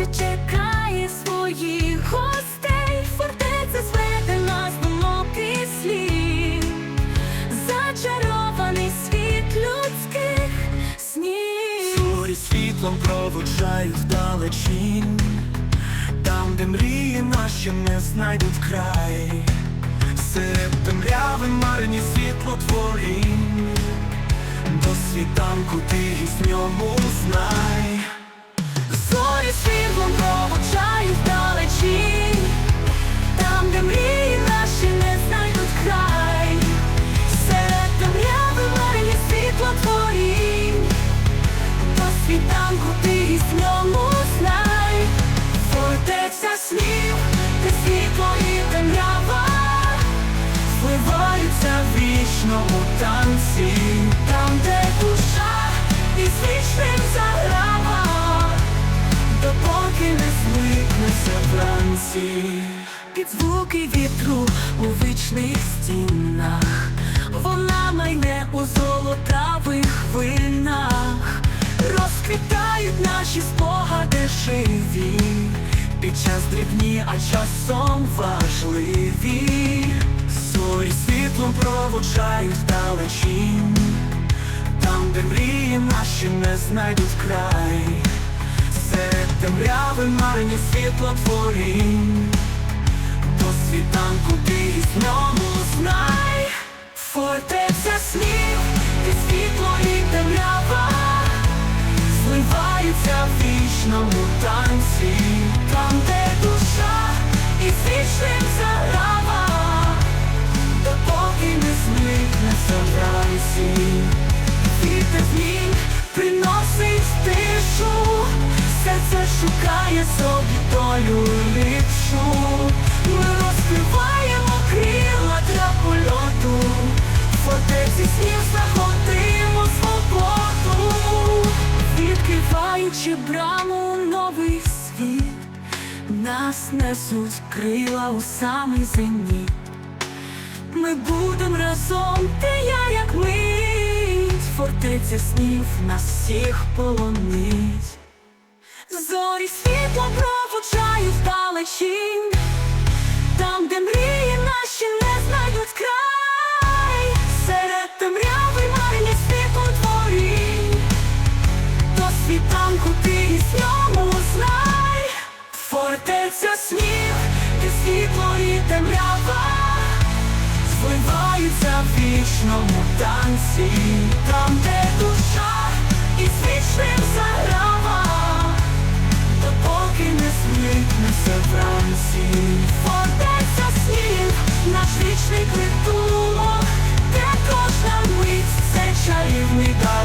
гостя чекає своїх гостей, фортеця зведена з думок і слів, зачарований світ людських снів. Зорі світлом проводжають далечінь там, де мрії наші не знайдуть край, серед темряви марні світло творінь, до світанку ти в ньому знай. Світанку ти із ньому знай, фортеця снів, де світло і темрява, Зливаються в вічному танці, там, де душа із вічним заграва, допоки не зникнеться вранці. Під звуки вітру у вічних стінах, вона майне у золотавих наші спогади живі, під час дрібні, а часом важливі. Зорі світлом проводжають вдалечінь, там, де мрії наші не знайдуть край, серед темряви марні світло творінь, до світанку ти із ньому знай, фортеця снів, вічному танці, там, де душа із вічним заграва допоки не зникнеться вранці. Вітер змін приносить тишу, серце шукає собі долю ліпшу. Ми розкриваємо крила для польоту, фортеці снів знаходимо відкриваючи браму новий світ, нас несуть крила у самий зеніт. Ми будем разом, ти я як мить, фортеця снів нас всіх полонить. Зорі світло проводжають вдалечінь, там, де мрії світанку ти із ньому знай, фортеця снів, де світло і темрява. Зливаються в вічному танці, там, де душа із вічним заграва, допоки не зникнеться вранці. Фортеця снів, наш вічний притулок, де кожна мить це чарівний дарунок,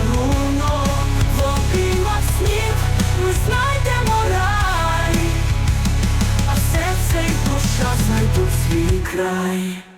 знайдуть свій край.